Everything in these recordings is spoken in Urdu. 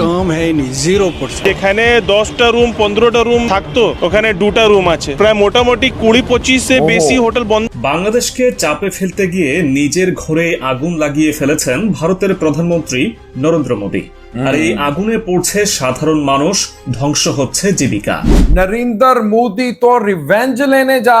কাম জিরো পার্সেন্ট এখানে দশটা রুম পনেরোটা রুম থাকতো ওখানে দুটা রুম আছে। প্রায় মোটামুটি কুড়ি পঁচিশে বেশি হোটেল বন্ধ। বাংলাদেশকে চাপে ফেলতে গিয়ে নিজের ঘরে আগুন লাগিয়ে ফেলেছেন ভারতের প্রধানমন্ত্রী নরেন্দ্র মোদী। আর এই আগুনে পড়ছে সাধারণ মানুষ ধ্বংস হচ্ছে জীবিকা। নরেন্দ্র মোদী তো রিভেঞ্জ লেনে যা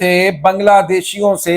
থে বাংলাদেশিও সে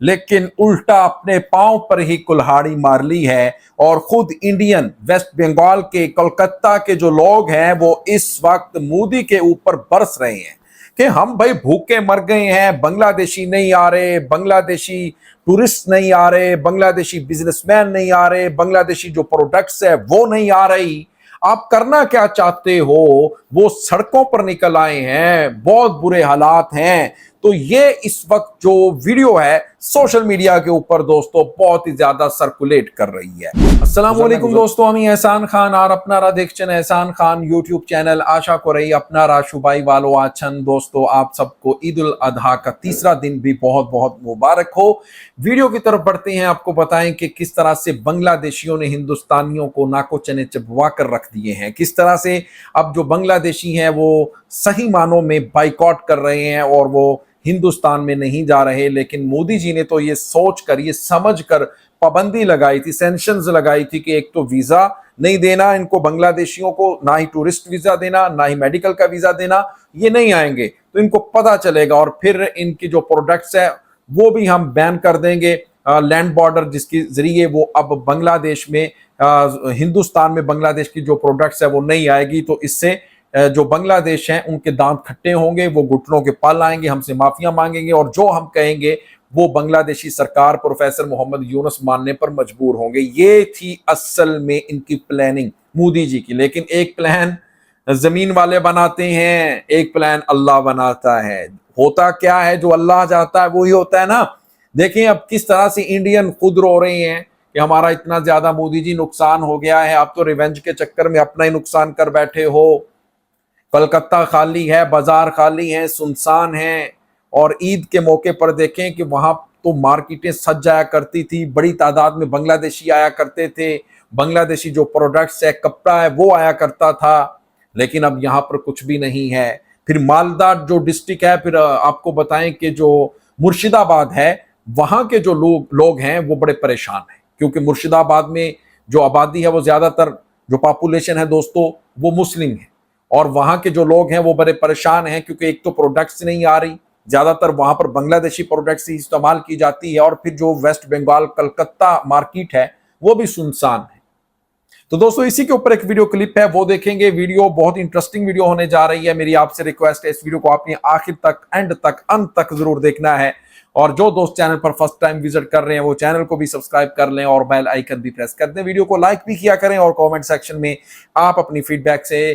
لیکن الٹا اپنے پاؤں پر ہی کلہاڑی مار لی ہے اور خود انڈین ویسٹ بنگال کے کلکتہ کے جو لوگ ہیں وہ اس وقت مودی کے اوپر برس رہے ہیں کہ ہم بھائی بھوکے مر گئے ہیں بنگلہ دیشی نہیں آ رہے بنگلہ دیشی ٹورسٹ نہیں آ رہے بنگلہ دیشی بزنس مین نہیں آ رہے بنگلہ دیشی جو پروڈکٹس ہے وہ نہیں آ رہی۔ آپ کرنا کیا چاہتے ہو؟ وہ سڑکوں پر نکل آئے ہیں، بہت برے حالات ہیں۔ تو یہ اس وقت جو ویڈیو ہے سوشل میڈیا کے اوپر دوستو بہت ہی زیادہ سرکولیٹ کر رہی ہے۔ السلام علیکم دوستو ہمیں احسان خان اور اپنا را دیکھچن احسان خان یوٹیوب چینل آشا کو رہی اپنا را شبائی والو آچن دوستو آپ سب کو عید الادھا کا تیسرا دن بھی بہت بہت مبارک ہو۔ ویڈیو کی طرف بڑھتے ہیں آپ کو بتائیں کہ کس طرح سے بنگلہ دیشیوں نے ہندوستانیوں کو ناکو چنے چبوا کر رکھ دیے ہیں۔ کس طرح سے اب جو بنگلہ دیشی ہیں وہ صحیح معنوں میں بائیکاٹ کر رہے ہیں اور وہ ہندوستان میں نہیں جا رہے، لیکن مودی جی نے تو یہ سوچ کر، یہ سمجھ کر پابندی لگائی تھی سینشنز لگائی تھی کہ ایک تو ویزا نہیں دینا، ان کو بنگلہ دیشیوں کو نہ ہی ٹورسٹ ویزا دینا، نہ ہی میڈیکل کا ویزا دینا، یہ نہیں آئیں گے۔ تو ان کو پتا چلے گا اور پھر ان کی جو پروڈکٹس ہیں، وہ بھی ہم بین کر دیں گے۔ لینڈ بارڈر جس کے ذریعے وہ اب بنگلہ دیش میں ہندوستان میں بنگلہ دیش کی جو پروڈکٹس ہے وہ نہیں آئے گی۔ تو اس سے جو بنگلہ دیش ہیں، ان کے دانت کھٹے ہوں گے، وہ گھٹنوں کے پل آئیں گے، ہم سے معافیاں مانگیں گے اور جو ہم کہیں گے، وہ بنگلہ دیشی سرکار پروفیسر محمد یونس ماننے پر مجبور ہوں گے۔ یہ تھی اصل میں ان کی پلاننگ مودی جی کی۔ لیکن ایک پلان زمین والے بناتے ہیں، ایک پلان اللہ بناتا ہے۔ ہوتا کیا ہے؟ جو اللہ جاتا ہے، وہی وہ ہوتا ہے نا۔ دیکھیں اب کس طرح سے انڈین خود رو رہے ہیں کہ ہمارا اتنا زیادہ مودی جی نقصان ہو گیا ہے۔ آپ تو ریونج کے چکر میں اپنا ہی نقصان کر بیٹھے ہو۔ کلکتہ خالی ہے، بازار خالی ہیں، سنسان ہیں۔ اور عید کے موقع پر دیکھیں کہ وہاں تو مارکیٹیں سج جایا کرتی تھی، بڑی تعداد میں بنگلہ دیشی آیا کرتے تھے۔ بنگلہ دیشی جو پروڈکٹس ہے، کپڑا ہے، وہ آیا کرتا تھا۔ لیکن اب یہاں پر کچھ بھی نہیں ہے۔ پھر مالدار جو ڈسٹرک ہے، پھر آپ کو بتائیں کہ جو مرشد آباد ہے، وہاں کے جو لوگ لوگ ہیں، وہ بڑے پریشان ہیں۔ کیونکہ مرشد آباد میں جو آبادی ہے، وہ زیادہ تر جو پاپولیشن ہے دوستو، وہ مسلم ہے اور وہاں کے جو لوگ ہیں وہ بڑے پریشان ہیں کیونکہ ایک تو پروڈکٹس نہیں آ رہی، زیادہ تر وہاں پر بنگلہ دیشی پروڈکٹس ہی استعمال کی جاتی ہے اور پھر جو ویسٹ بنگال کلکتہ مارکیٹ ہے، وہ بھی سنسان ہے۔ تو دوستو، اسی کے اوپر ایک ویڈیو کلپ ہے، وہ دیکھیں گے۔ ویڈیو بہت انٹرسٹنگ ویڈیو ہونے جا رہی ہے۔ میری آپ سے ریکویسٹ ہے اس ویڈیو کو آپ نے آخر تک اینڈ تک انت تک ضرور دیکھنا ہے۔ اور جو دوست چینل پر فرسٹ ٹائم وزٹ کر رہے ہیں، وہ چینل کو بھی سبسکرائب کر لیں اور بیل آئیکن بھی پریس کر دیں۔ ویڈیو کو لائک بھی کیا کریں اور کومنٹ سیکشن میں آپ اپنی فیڈ بیک سے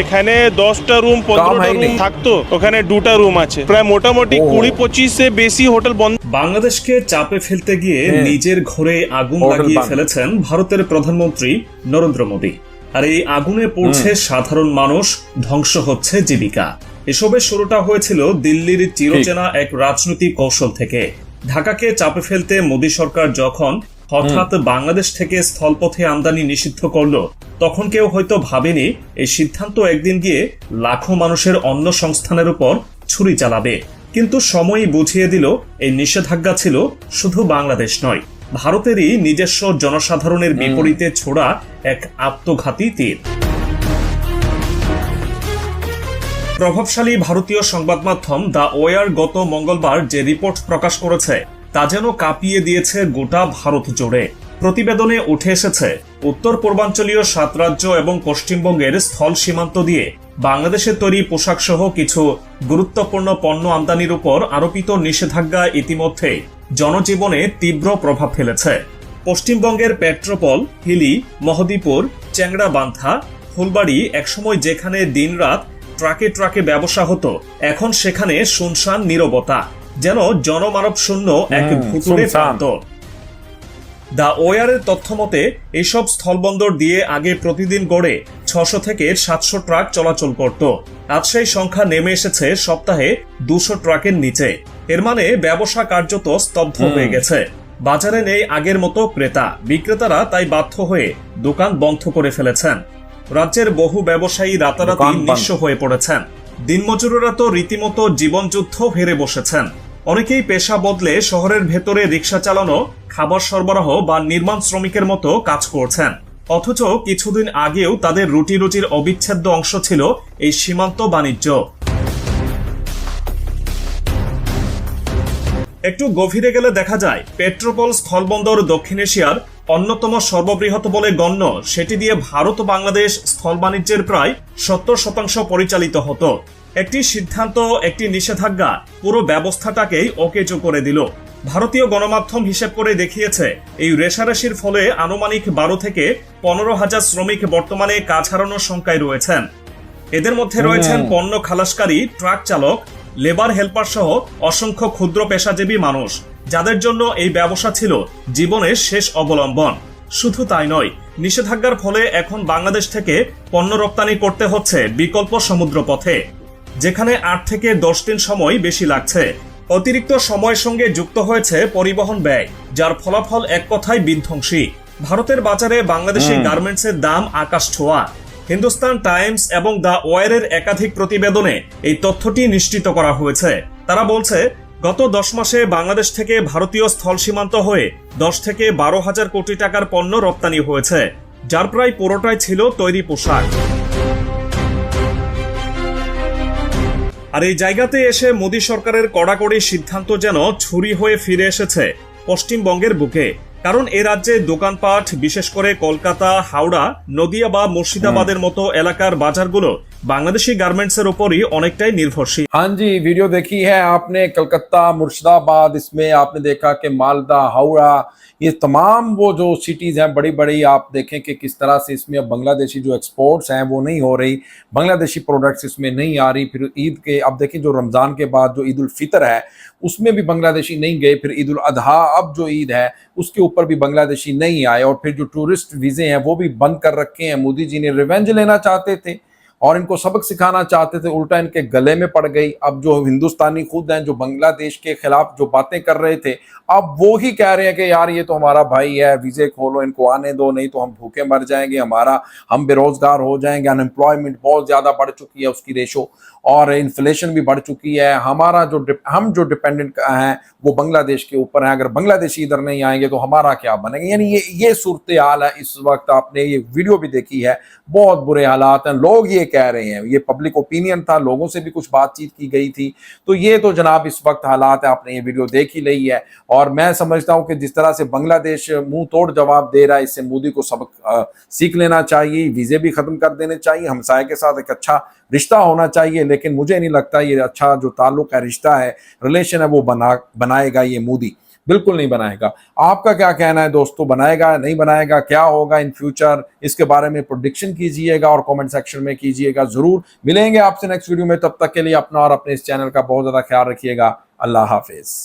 এখানে দশটা রুম পনেরোটা রুম থাকতো ওখানে দুটা রুম আছে। প্রায় মোটামুটি কুড়ি পঁচিশে বেশি হোটেল বন্ধ। বাংলাদেশকে চাপে ফেলতে গিয়ে হ্যাঁ। নিজের ঘরে আগুন লাগিয়ে ফেলেছেন ভারতের প্রধানমন্ত্রী নরেন্দ্র মোদী। আর এই আগুনে পড়ছে হ্যাঁ। সাধারণ মানুষ ধ্বংস হচ্ছে জীবিকা। এসবের শুরুটা হয়েছিল দিল্লির চিরচেনা এক রাজনৈতিক কৌশল থেকে। ঢাকাকে চাপে ফেলতে মোদী সরকার যখন হঠাৎ বাংলাদেশ থেকে স্থলপথে আমদানি নিষিদ্ধ করল তখন কেউ হয়তো ভাবেনি এই সিদ্ধান্ত একদিন গিয়ে লাখো মানুষের অন্ন সংস্থানের উপর ছুরি চালাবে। কিন্তু সময়ই বুঝিয়ে দিল এই নিষেধাজ্ঞা ছিল শুধু বাংলাদেশ নয় ভারতেরই নিজস্ব জনসাধারণের বিপরীতে ছোড়া এক আত্মঘাতী তীর। প্রভাবশালী ভারতীয় সংবাদ মাধ্যম দ্য ওয়ার গত মঙ্গলবার যে রিপোর্ট প্রকাশ করেছে, তা যেন কাঁপিয়ে দিয়েছে গোটা ভারত জুড়ে। প্রতিবেদনে উঠে এসেছে, উত্তর পূর্বাঞ্চলীয় সাত রাজ্য এবং পশ্চিমবঙ্গের স্থল সীমান্ত দিয়ে বাংলাদেশের তৈরি পোশাক সহ কিছু গুরুত্বপূর্ণ পণ্য আমদানির উপর আরোপিত নিষেধাজ্ঞা ইতিমধ্যে জনজীবনে তীব্র প্রভাব ফেলেছে। পশ্চিমবঙ্গের পেট্রোপল, হিলি, মহদীপুর চ্যাংড়াবান্ধা ফুলবাড়ি একসময় যেখানে দিনরাত ট্রাকে ট্রাকে ব্যবসা হতো। এখন সেখানে শুনশান নীরবতা যেন জনমানব শূন্য এক ভুতুরে। প্রান্ত দ্য ওয়ারের তথ্য মতে এইসব স্থলবন্দর দিয়ে আগে প্রতিদিন গড়ে ছশো থেকে সাতশো ট্রাক চলাচল করত। আজ সেই সংখ্যা নেমে এসেছে সপ্তাহে দুশো ট্রাকের নিচে। এর মানে ব্যবসা কার্যত স্তব্ধ হয়ে গেছে। বাজারে নেই আগের মতো ক্রেতা। বিক্রেতারা তাই বাধ্য হয়ে দোকান বন্ধ করে ফেলেছেন। রাজ্যের বহু ব্যবসায়ী রাতারাতি নিঃস্ব হয়ে পড়েছেন। দিনমজুরেরা তো রীতিমতো জীবনযুদ্ধ হেরে বসেছেন। অনেকেই পেশা বদলে শহরের ভেতরে রিক্সা চালানো খাবার সরবরাহ বা নির্মাণ শ্রমিকের মতো কাজ করছেন। অথচ কিছুদিন আগেও তাদের রুটি রুটির অবিচ্ছেদ্য অংশ ছিল এই সীমান্ত বাণিজ্য। একটু গভীরে গেলে দেখা যায় পেট্রোপল স্থলবন্দর দক্ষিণ এশিয়ার অন্যতম সর্ববৃহৎ বলে গণ্য। সেটি দিয়ে ভারত বাংলাদেশ স্থল বাণিজ্যের প্রায় সত্তর শতাংশ পরিচালিত হতো। একটি সিদ্ধান্ত একটি নিষেধাজ্ঞা পুরো ব্যবস্থাটাকেই অকেজো করে দিল। ভারতীয় গণমাধ্যম হিসেব করে দেখিয়েছে এই রেশারেশির ফলে আনুমানিক বারো থেকে পনেরো হাজার শ্রমিক বর্তমানে কাজ হারানোর সংখ্যায় রয়েছেন। এদের মধ্যে রয়েছেন পণ্য খালাসকারী ট্রাক চালক লেবার হেল্পার সহ অসংখ্য ক্ষুদ্র পেশাজীবী মানুষ যাদের জন্য এই ব্যবসা ছিল জীবনের শেষ অবলম্বন। শুধু তাই নয় নিষেধাজ্ঞার ফলে এখন বাংলাদেশ থেকে পণ্য রপ্তানি করতে হচ্ছে বিকল্প সমুদ্র পথে যেখানে আট থেকে দশ দিন সময় বেশি লাগছে। অতিরিক্ত সময়ের সঙ্গে যুক্ত হয়েছে পরিবহন ব্যয় যার ফলাফল এক কথায় বিধ্বংসী। ভারতের বাজারে বাংলাদেশি গার্মেন্টসের দাম আকাশ ছোঁয়া। হিন্দুস্তান টাইমস এবং দ্য ওয়ারের একাধিক প্রতিবেদনে এই তথ্যটি নিশ্চিত করা হয়েছে। তারা বলছে, গত দশ মাসে বাংলাদেশ থেকে ভারতীয় স্থল সীমান্ত হয়ে দশ থেকে বারো হাজার কোটি টাকার পণ্য রপ্তানি হয়েছে, যার প্রায় পুরোটাই ছিল তৈরি পোশাক। আর এই জায়গাতে এসে মোদী সরকারের কড়াকড়ি সিদ্ধান্ত যেন ছুরি হয়ে ফিরে এসেছে পশ্চিমবঙ্গের বুকে। কারণ এ রাজ্যে দোকানপাট বিশেষ করে কলকাতা হাওড়া নদিয়া বা মুর্শিদাবাদের মতো এলাকার বাজারগুলো بانگلدشی گارمنٹس روپور ہی اونک ٹائی نیر فرشی ہاں جی ویڈیو دیکھی ہے آپ نے کلکتہ مرشد آباد اس میں آپ نے دیکھا کہ مالدہ ہورا یہ تمام وہ جو سٹیز ہیں، بڑی بڑی آپ دیکھیں کہ کس طرح سے اس میں اب بنگلہ دیشی جو ایکسپورٹس ہیں، وہ نہیں ہو رہی بنگلہ دیشی پروڈکٹس اس میں نہیں آ رہی، پھر عید کے، اب دیکھیں جو رمضان کے بعد جو عید الفطر ہے، اس میں بھی بنگلہ دیشی نہیں گئے پھر عید الاضحیٰ اب جو عید ہے، اس کے اوپر بھی بنگلہ دیشی نہیں آئے اور پھر جو ٹورسٹ ویزے ہیں، وہ بھی بند کر رکھے ہیں۔ مودی جی نے ریونج لینا چاہتے تھے۔ اور ان کو سبق سکھانا چاہتے تھے، الٹا ان کے گلے میں پڑ گئی۔ اب جو ہندوستانی خود ہیں، جو بنگلہ دیش کے خلاف جو باتیں کر رہے تھے، اب وہ ہی کہہ رہے ہیں کہ یار، یہ تو ہمارا بھائی ہے، ویزے کھولو، ان کو آنے دو، نہیں تو ہم بھوکے مر جائیں گے، ہمارا ہم بے روزگار ہو جائیں گے ان امپلائمنٹ بہت زیادہ بڑھ چکی ہے، اس کی ریشو اور انفلیشن بھی بڑھ چکی ہے۔ ہمارا جو ہم جو ڈپینڈنٹ ہیں، وہ بنگلہ دیش کے اوپر ہیں۔ اگر بنگلہ دیشی ادھر نہیں آئیں گے تو ہمارا کیا بنے گا؟ یعنی یہ یہ صورتحال ہے۔ اس وقت آپ نے یہ ویڈیو بھی دیکھی ہے۔ بہت برے حالات ہیں۔ لوگ یہ کہہ رہے ہیں۔ یہ پبلک اوپینین تھا۔ لوگوں سے بھی کچھ بات چیت کی گئی تھی۔ تو یہ تو جناب اس وقت حالات ہیں۔ آپ نے یہ ویڈیو دیکھ ہی لئی ہے۔ اور میں سمجھتا ہوں کہ جس طرح سے بنگلہ دیش منہ توڑ جواب دے رہا ہے، اس سے مودی کو سبق سیکھ لینا چاہیے۔ ویزے بھی ختم کر دینے چاہیے۔ ہمسائے کے ساتھ ایک اچھا رشتہ ہونا چاہیے۔ لیکن لیکن مجھے نہیں لگتا یہ اچھا جو تعلق ہے، رشتہ ہے ریلیشن ہے، وہ بنا، بنائے گا یہ مودی۔ بالکل نہیں بنائے گا۔ آپ کا کیا کہنا ہے دوستو؟ بنائے گا، نہیں بنائے گا؟ کیا ہوگا ان فیوچر اس کے بارے میں پروڈکشن کیجیے گا اور کومنٹ سیکشن میں کیجیے گا۔ ضرور۔ ملیں گے آپ سے نیکس ویڈیو میں۔ تب تک کے لیے اپنا اور اپنے اس چینل کا بہت زیادہ خیال رکھیے گا۔ اللہ حافظ۔